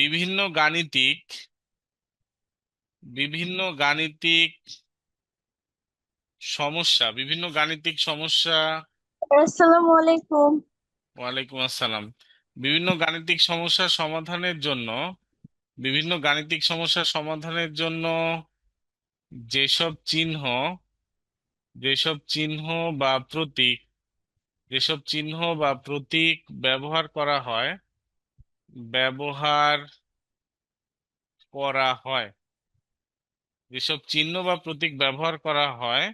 বিভিন্ন গাণিতিক বিভিন্ন গাণিতিক সমস্যা বিভিন্ন গাণিতিক সমস্যা। আসসালামু আলাইকুম। ওয়ালাইকুম আসসালাম। বিভিন্ন গাণিতিক সমস্যার সমাধানের জন্য বিভিন্ন গাণিতিক সমস্যার সমাধানের জন্য যেসব চিহ্ন যেসব চিহ্ন বা প্রতীক যেসব চিহ্ন বা প্রতীক ব্যবহার করা হয় ব্যবহার করা হয়। যেসব চিহ্ন বা প্রতীক ব্যবহার করা হয়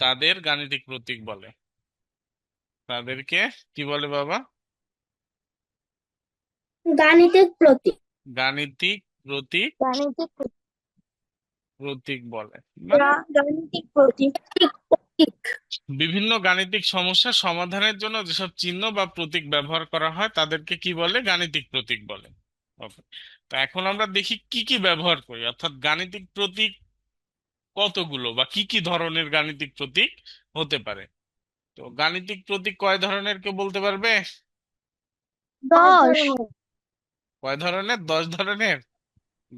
তাদের গাণিতিক প্রতীক বলে। তাদেরকে কি বলে বাবা? গাণিতিক প্রতীক। গাণিতিক প্রতীক গাণিতিক প্রতীক। বলে। গাণিতিক প্রতীক। বিভিন্ন গাণিতিক সমস্যা সমাধানের জন্য যেসব চিহ্ন বা প্রতীক ব্যবহার করা হয় তাদেরকে কি বলে? গাণিতিক প্রতীক বলে। ওকে তো এখন আমরা দেখি কি কি ব্যবহার করি। অর্থাৎ গাণিতিক প্রতীক কতগুলো বা কি কি ধরনের গাণিতিক প্রতীক হতে পারে? তো গাণিতিক প্রতীক কয় ধরনের কেউ বলতে পারবে? দশ। কয় ধরনের? দশ ধরনের?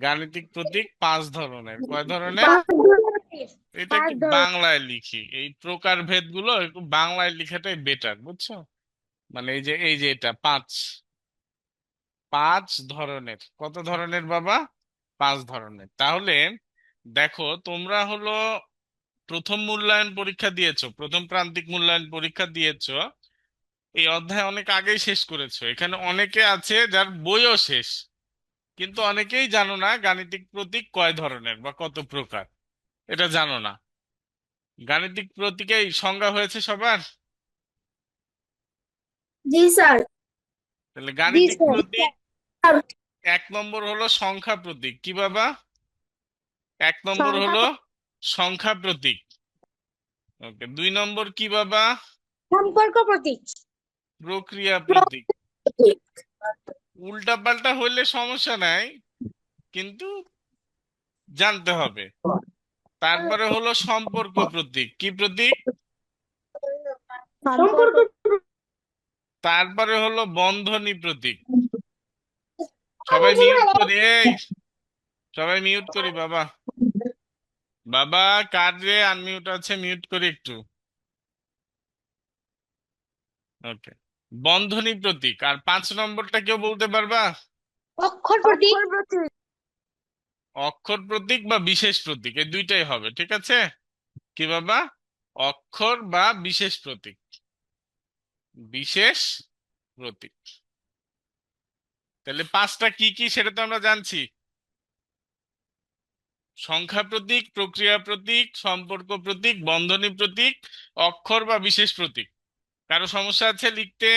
গাণিতিক প্রতীক পাঁচ ধরনের। কয় ধরনের। এটা একটু বাংলায় লিখি? এই প্রকারভেদগুলো একটু বাংলায় লিখাটাই বেটার বুঝছ? মানে এই যে এই যে এটা পাঁচ। পাঁচ ধরনের। কত ধরনের বাবা? পাঁচ ধরনের। তাহলে দেখো তোমরা হলো প্রথম মূল্যায়ন পরীক্ষা দিয়েছ প্রথম প্রান্তিক মূল্যায়ন পরীক্ষা দিয়েছ। এই অধ্যায় অনেক আগেই শেষ করেছ। এখানে অনেকে আছে যার বইও শেষ। কিন্তু অনেকেই জানো না গাণিতিক প্রতীক কয় ধরনের বা কত প্রকার। এটা জানো না। গাণিতিক প্রতীকের সংজ্ঞা হয়েছে সবার? জি স্যার। তাহলে গাণিতিক প্রতীক এক নম্বর হলো সংখ্যা প্রতীক। কি বাবা? এক নম্বর হলো সংখ্যা প্রতীক। ওকে দুই নম্বর কি বাবা? সম্পর্ক প্রতীক। প্রক্রিয়া প্রতীক। উল্টা পাল্টা হইলে সমস্যা নাই কিন্তু জানতে হবে। তারপরে হলো সম্পর্ক প্রতীক। কি প্রতীক? সম্পর্ক তারপরে হলো বন্ধনী প্রতীক। সবাই মিউট করি এই। সবাই মিউট করি বাবা। বাবা কার রে? আনমিউট আছে মিউট করি একটু। ওকে বন্ধনী প্রতীক। আর পাঁচ নম্বরটা কেউ বলতে পারবা? অক্ষর প্রতীক। অক্ষর প্রতীক বা বিশেষ প্রতীক, এই দুইটাই হবে, ঠিক আছে? কি বাবা? অক্ষর বা বিশেষ প্রতীক। বিশেষ প্রতীক। তাহলে পাঁচটা কি কি সেটা তো আমরা জানছি। সংখ্যা প্রতীক, প্রক্রিয়া প্রতীক, সম্পর্ক প্রতীক, বন্ধনী প্রতীক, অক্ষর বা বিশেষ প্রতীক। কারও সমস্যা আছে লিখতে?